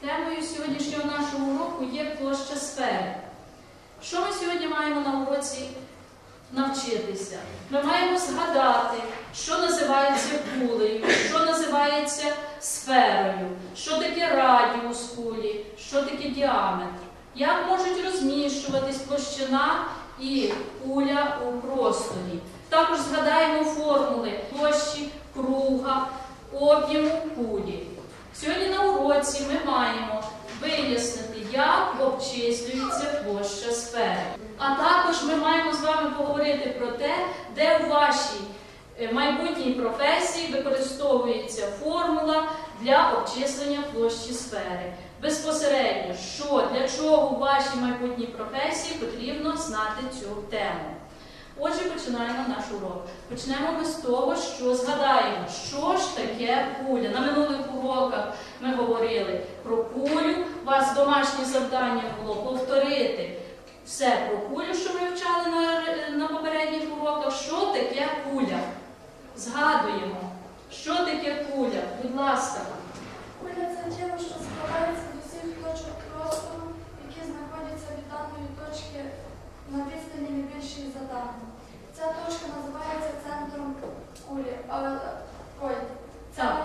Темою сьогоднішнього нашого уроку є площа сфери. Що ми сьогодні маємо на уроці навчитися? Ми маємо згадати, що називається кулею, що називається сферою, що таке радіус кулі, що таке діаметр, як можуть розміщуватись площина і куля у просторі. Також згадаємо формули площі круга, об'єму кулі. Сьогодні на уроці ми маємо вияснити, як обчислюється площа сфери. А також ми маємо з вами поговорити про те, де у вашій е, майбутній професії використовується формула для обчислення площі сфери. Безпосередньо, що для чого у вашій майбутній професії потрібно знати цю тему. Отже, починаємо наш урок. Почнемо ми з того, що згадаємо, що ж таке куля. На минулих уроках ми говорили про кулю. У вас домашнє завдання було повторити все про кулю, що ми вчали на, на попередніх уроках. Що таке куля? Згадуємо, що таке куля. Будь ласка. Куля це тіло, що складається з усіх точок простору, які знаходяться від даної точки на відстані не більшій за дану. Ця точка називається центром кулі. А, ой, ця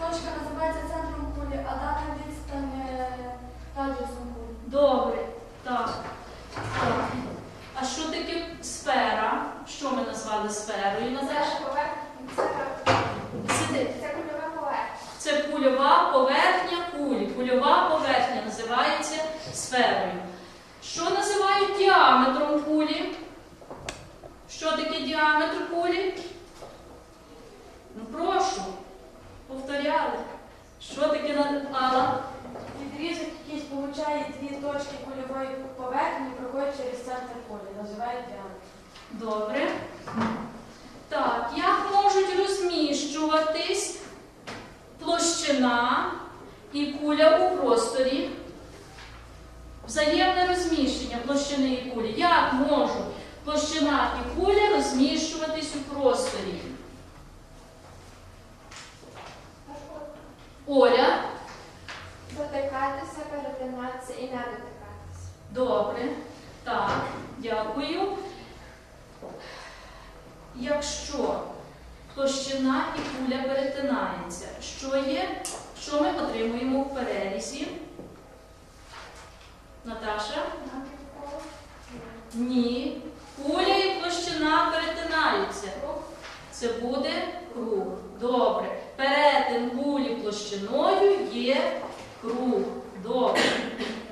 точка називається центром кулі, а дана відстань е, радіусом кулі. Добре. Так. так. А що таке сфера? Що ми назвали сферою? Сиди. Це кульова поверхня. Це кульова поверхня кулі. Кульова поверхня називається сферою. Що називають діаметром кулі? Що таке діаметр кулі? Ну прошу, повторяли. Що таке на- Алла? Відрізок, який сполучає дві точки кульової поверхні, проходить через центр кулі, називають діаметр. Добре. Так, як можуть розміщуватись площина і куля у просторі? Взаємне розміщення площини і кулі. Як можуть площина і куля розміщуватись у просторі? Оля, Дотикатися, перетинатися і не дотикатися. добре. Так, дякую. Якщо площина і куля перетинаються, що є? Що ми отримуємо в перерізі? Наташа? Ні. Куля і площина перетинаються. Це буде круг. Добре. Перетин кулі площиною є круг. Добре.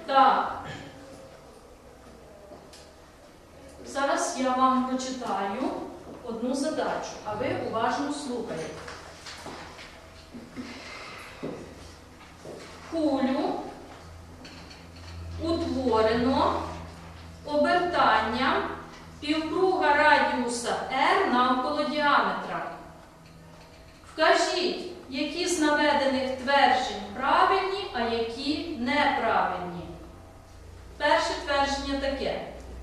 Так. Зараз я вам прочитаю одну задачу, а ви уважно слухаєте. Кулю утворено обертанням півкруга радіуса R навколо діаметра. Вкажіть, які з наведених тверджень правильні, а які неправильні. Перше твердження таке.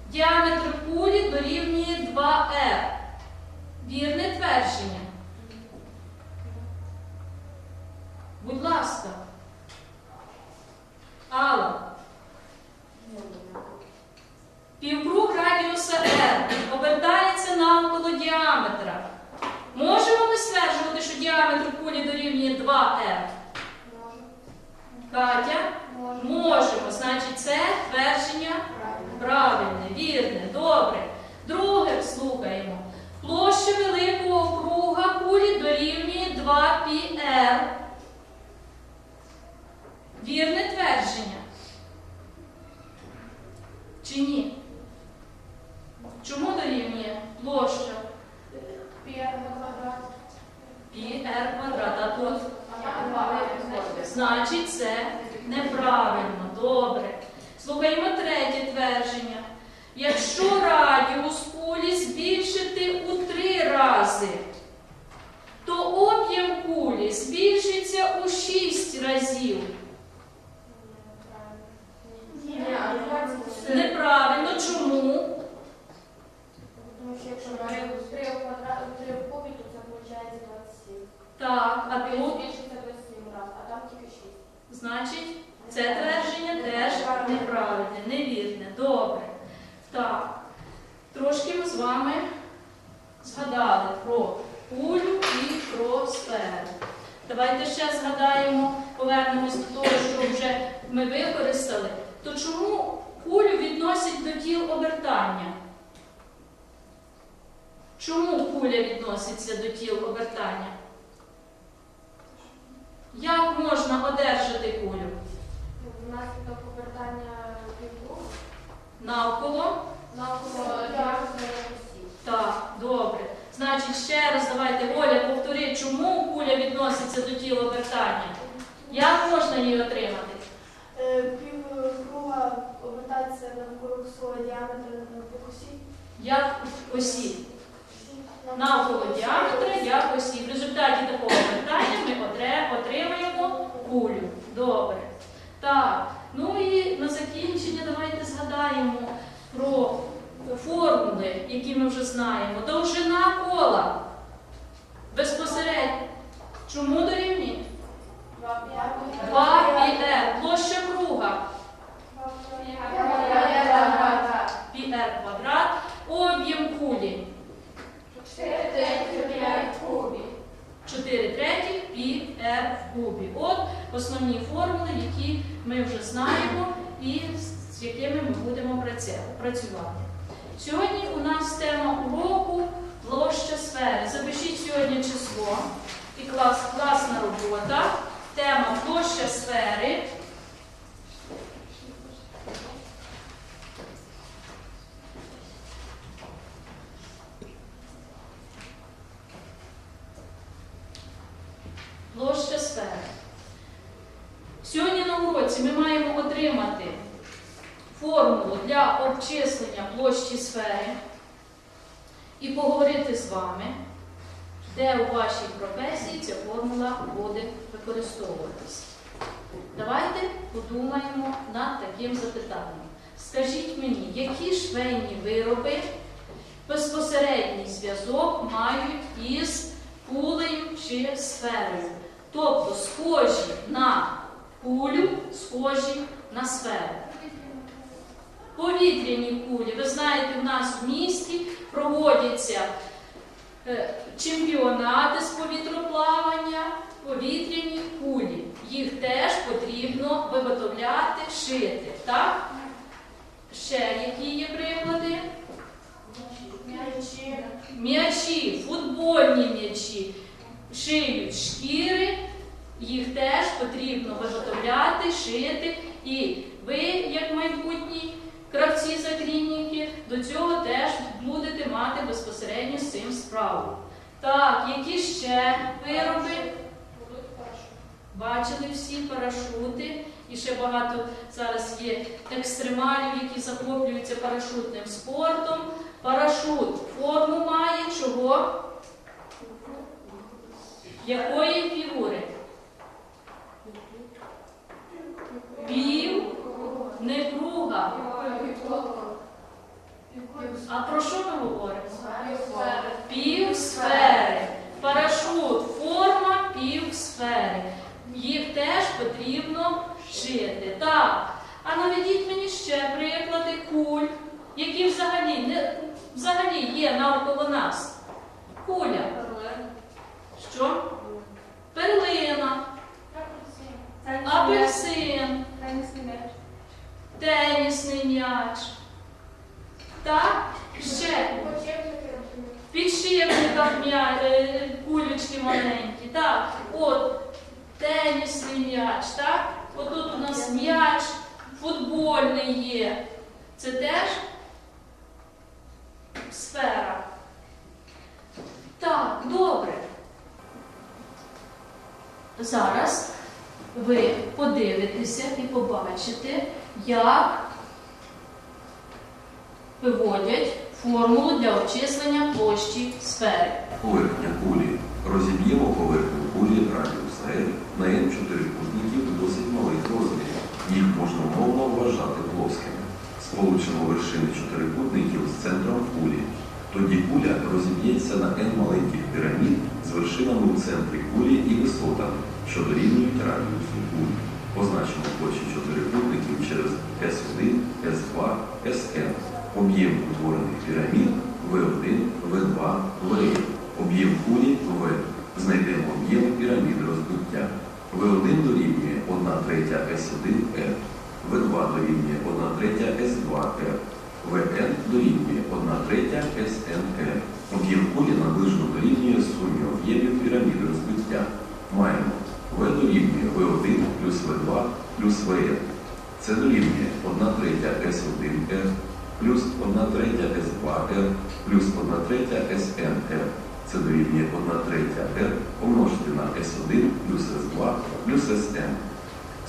Діаметр кулі дорівнює 2R. Вірне твердження. Будь ласка. Алла. Півкруг радіуса R обертається навколо діаметра. Можемо ми стверджувати, що діаметр кулі дорівнює 2R? Катя? Можемо. Значить, це твердження правильне, вірне, добре. Друге слухаємо. Площа великого круга кулі дорівнює 2πr. Вірне твердження. Чи ні? Чому дорівнює площа? Квадрат. πr квадрат. А тут Значить, це неправильно. Добре. Слухаємо третє твердження. Якщо радіус кулі збільшити у три рази, то об'єм кулі збільшиться у шість разів. Ні, а 20 Неправильно. Чому? Тому що якщо ми 3 в квадраті, 3 в кубі, то це виходить 27. Так, а Він тут, збільшиться до 7 разів, а там тільки 6. значить, Це твердження теж неправильне, невірне. Добре. Так. Трошки ми з вами згадали про кулю і про сферу. Давайте ще згадаємо, повернемось до того, що вже ми використали. То чому кулю відносять до тіл обертання? Чому куля відноситься до тіл обертання? Як можна одержати кулю? Внаслідок повертання півкругу Навколо? навколо. Так, добре. Значить, ще раз давайте, Оля, повтори, чому куля відноситься до тіла обертання? Як можна її отримати? Пів круга обертається навколо свого діаметра на покусі. Як осі? Навколо діаметра, як осі. В результаті такого обертання ми отримаємо кулю. Добре. Так, ну і на закінчення давайте згадаємо про формули, які ми вже знаємо. Довжина кола. Безпосередньо. Чому дорівнює? 2 πr. Площа круга. πr квадрат. Об'єм кулі. 4 третіх пі r в кубі. От основні формули, які ми вже знаємо і з якими ми будемо праця- працювати. Сьогодні у нас тема уроку площа сфери. Запишіть сьогодні число і клас, класна робота. Тема площа сфери. Площа сфери. Сьогодні на уроці ми маємо отримати формулу для обчислення площі сфери і поговорити з вами, де у вашій професії ця формула буде використовуватися. Давайте подумаємо над таким запитанням. Скажіть мені, які швейні вироби безпосередній зв'язок мають із кулею чи сферою? Тобто схожі на кулю, схожі на сферу. Повітряні кулі. Ви знаєте, в нас в місті проводяться е, чемпіонати з повітроплавання, повітряні кулі. Їх теж потрібно виготовляти, шити. Так? Ще які є приклади? М'ячі, футбольні м'ячі, шиють шкіри, їх теж потрібно виготовляти, шити. І ви, як майбутні кравці закрійники, до цього теж будете мати безпосередньо з цим справу. Так, які ще вироби? Бачили всі парашути, і ще багато зараз є екстремалів, які захоплюються парашутним спортом. Парашут форму має чого? Якої фігури? Пів, не круга. А про що ми говоримо? Пів сфери. Парашут, форма пів сфери. Їх теж потрібно шити. Так. А наведіть мені ще приклади куль, які взагалі, не, взагалі є навколо нас. Куля. Що? Перлина, апельсин, тенісний м'яч. Так? Ще. М'я- е, маленькі. Так, от тенісний м'яч, так? Отут у нас м'яч футбольний є. Це теж сфера. Так, добре. Зараз ви подивитеся і побачите, як виводять формулу для обчислення площі сфери. Поверхня кулі. Розіб'ємо поверхню кулі радіус L на n чотирикутників досить малих розмірів. Їх можна мовно вважати плоскими. Сполучимо вершини чотирикутників з центром кулі. Тоді куля розіб'ється на n маленьких пірамід з вершинами у центрі кулі і висотами, що дорівнюють радіусу кулі. Позначимо площі чотирикутників через S1, S2, Sn. Об'єм утворених пірамід V1, V2, V. Об'єм кулі V. Знайдемо об'єм пірамід розбиття. V1 дорівнює 1 третя S1R. V2 дорівнює 1 третя S2R. Vn дорівнює 1 третя SNR. Об'єм кулі наближено дорівнює сумі об'ємів пірамід розбиття. Маємо V дорівнює V1 плюс V2 плюс Vn. Це дорівнює 1 третя S1R плюс 1 третя S2R плюс 1 третя SNR. Це дорівнює 1 третя R помножити на S1 плюс S2 плюс Sn.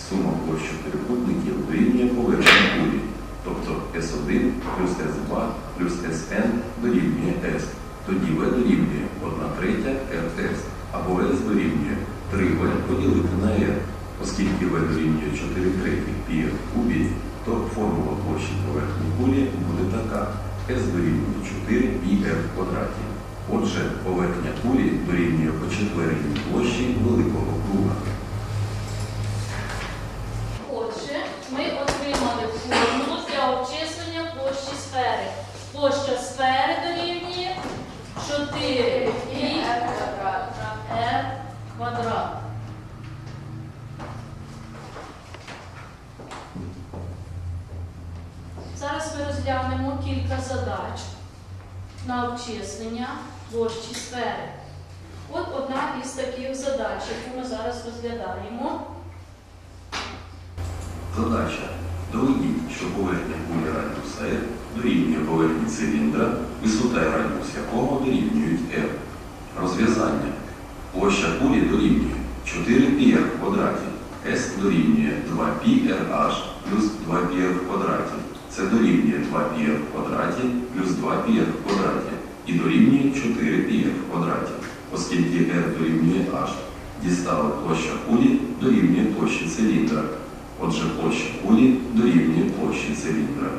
Сума площ чотирикутників дорівнює поверхні кулі. Тобто S1 плюс S2 плюс Sn дорівнює S. Тоді V дорівнює 1 третя RS, або S дорівнює 3V поділити на R. Оскільки V дорівнює 4 третіх πr в кубі, то формула площі поверхні кулі буде така. S дорівнює 4 πr в квадраті. Отже, поверхня кулі дорівнює почетвереній площі великого круга. Отже, ми отримали формулу для обчислення площі сфери. Площа сфери дорівнює 4 пі r квадрат. Зараз ми розглянемо кілька задач на обчислення площі сфери. От одна із таких задач, яку ми зараз розглядаємо. Задача. Доведіть, що поверхня кулі радіуса R дорівнює поверхні циліндра, висота і радіус якого дорівнюють R. Розв'язання. Площа кулі дорівнює 4πr в квадраті. S дорівнює 2πrh плюс 2πr в квадраті. Це дорівнює 2πr в квадраті плюс 2πr в квадраті. І дорівнює 4πr в квадраті. Оскільки R дорівнює h, дістали площа кулі дорівнює площі циліндра. Отже, площа кулі дорівнює площі циліндра.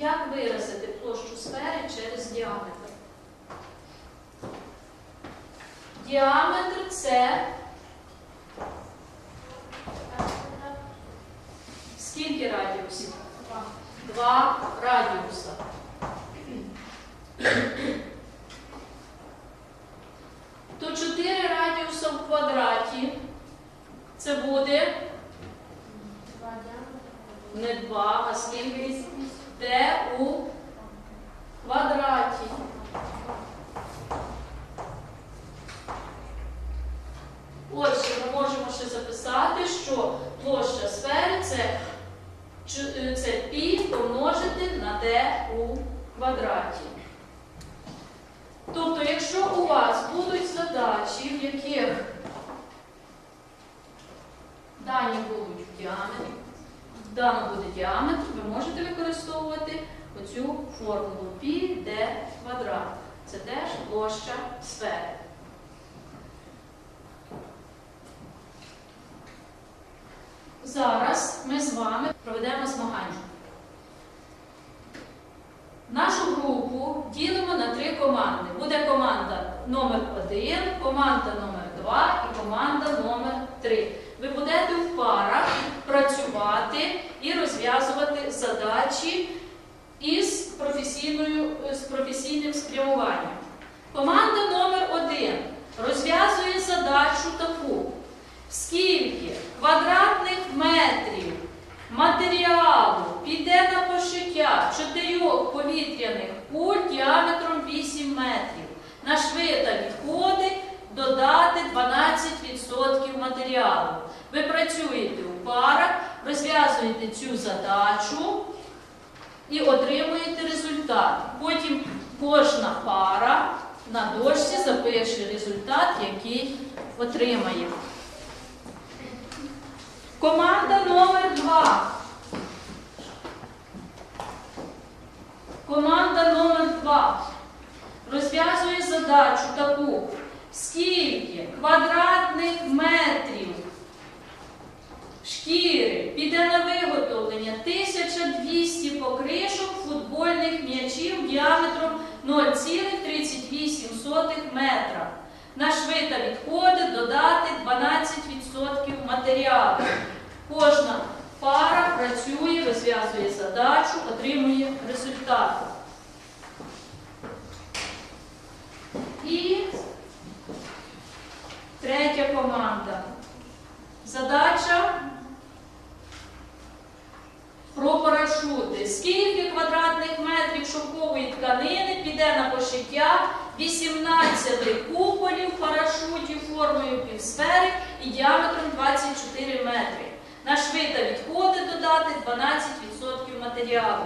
Як виразити площу сфери через діаметр? Діаметр це команди. Буде команда номер 1 команда номер 2 і команда номер 3 Ви будете в парах працювати і розв'язувати задачі із професійною, з професійним спрямуванням. Команда номер 1 розв'язує задачу таку. Скільки квадратних метрів? Матеріалу піде на пошиття чотирьох повітряних куль діаметром 8 метрів. Наш вита відходить додати 12% матеріалу. Ви працюєте у парах, розв'язуєте цю задачу і отримуєте результат. Потім кожна пара на дошці запише результат, який отримає. Команда номер 2. Команда номер 2 розв'язує задачу таку. Скільки квадратних метрів шкіри піде на виготовлення 1200 покришок футбольних м'ячів діаметром 0,38 метра. На швита відходи додати 12% матеріалу. Кожна пара працює, розв'язує задачу, отримує результат. І третя команда. Задача про парашути. Скільки квадратних метрів шовкової тканини піде на пошиття 18 куполів парашутів формою півсфери і діаметром 24 метри. На швита відходи додати 12% матеріалу.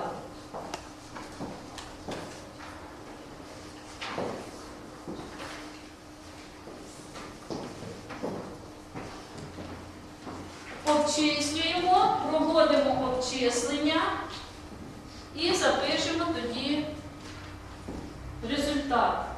Обчислюємо, проводимо обчислення і запишемо тоді результат.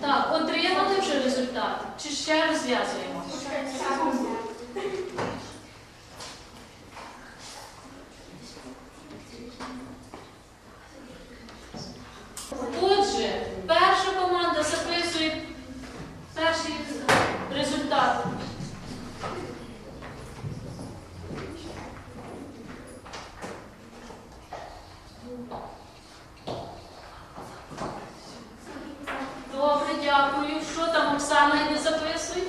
Так, отримали вже результат? Чи ще розв'язуємо? Отже, перша команда записує перший результат. Добре, дякую. Що там Оксана не записує?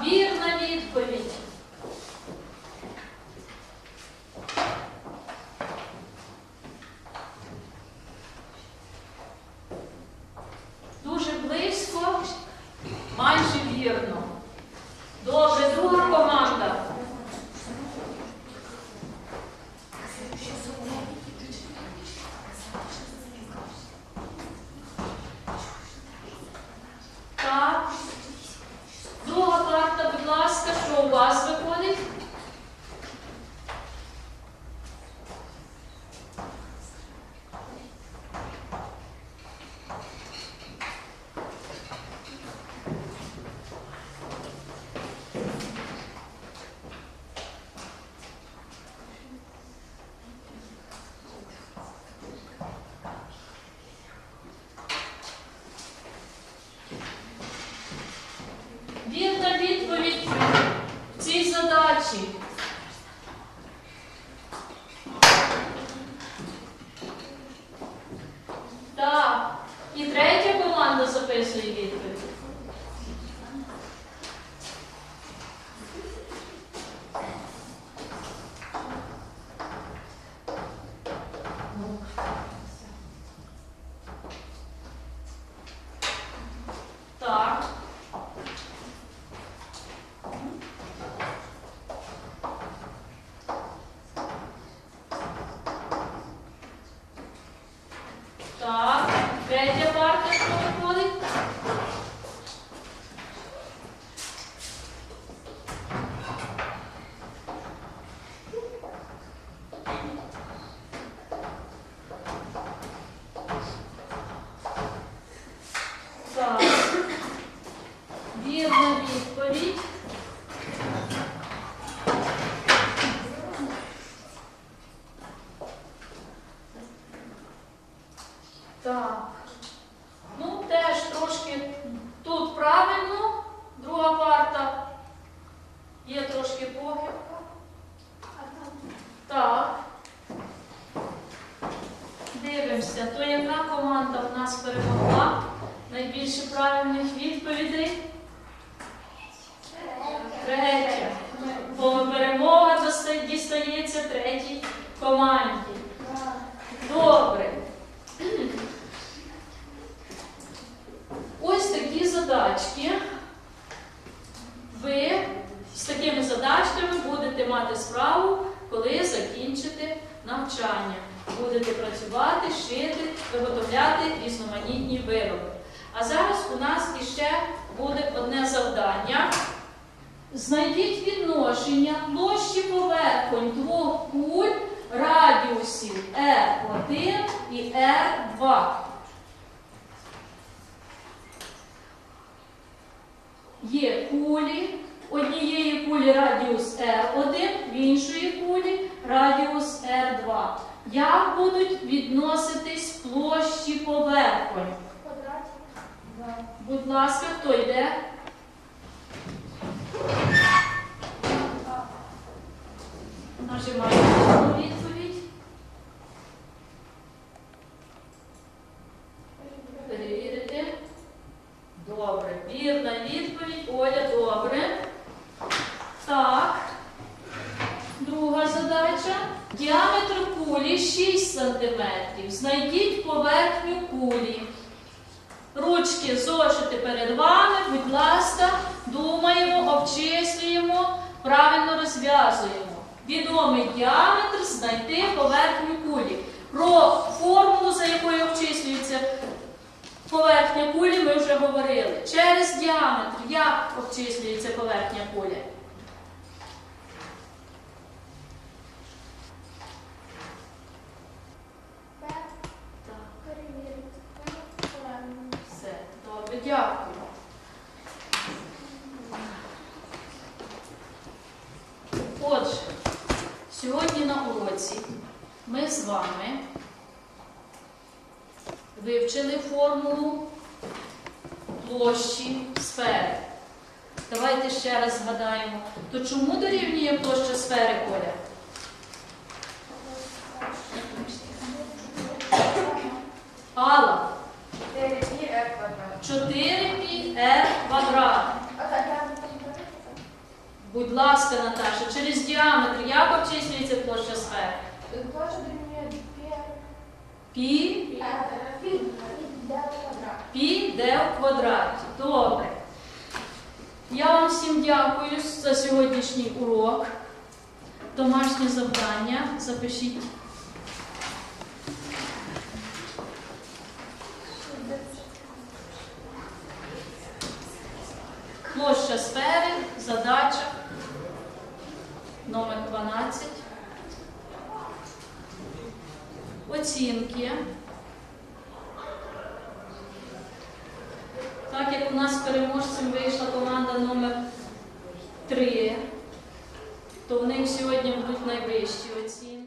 Так, вірна відповідь. Дуже близько, майже вірно. Добре, друга команда. Так. Друга карта, будь ласка, що у вас виходить? вірна відповідь в цій задачі. Так. І третя команда записує відповідь. Так. Так, третя парта, що виходить? Так. Вірна відповідь. Так. Ну, теж трошки тут правильно, друга парта. Є трошки похибка. Так. Дивимося, то яка команда в нас перемогла? Найбільше правильних відповідей? Третя. Бо перемога доста- дістається третій команді. Добре. Ось такі задачки. Ви з такими задачками будете мати справу, коли закінчите навчання. Будете працювати, шити, виготовляти різноманітні вироби. А зараз у нас іще буде одне завдання. Знайдіть відношення площі поверхонь двох куль радіусів R1 і R2. Є кулі, однієї кулі радіус R1, в іншої кулі радіус R2. Як будуть відноситись площі поверхонь? Будь ласка, хто йде? Нажимаємо відповідь. Перевірити. Добре. Вірна відповідь. Оля, добре. Так. Друга задача. Діаметр кулі 6 см. Знайдіть поверхню кулі. Ручки зошити перед вами, будь ласка, думаємо, обчислюємо, правильно розв'язуємо. Відомий діаметр знайти поверхню кулі. Про формулу, за якою обчислюється поверхня кулі, ми вже говорили. Через діаметр як обчислюється поверхня кулі? Так. Все, добре, дякую. Отже, сьогодні на уроці ми з вами вивчили формулу площі сфери. Давайте ще раз згадаємо, то чому дорівнює площа сфери Коля? Алла, 4 пі r квадрат. 4 пі r. Будь ласка, Наташа, через діаметр як обчислюється площа сфери? Пі, пі в квадраті. Добре. Я вам всім дякую за сьогоднішній урок. Домашнє завдання запишіть. Площа сфери, задача номер 12. Оцінки. Так як у нас переможцем вийшла команда номер 3, то в них сьогодні будуть найвищі оцінки.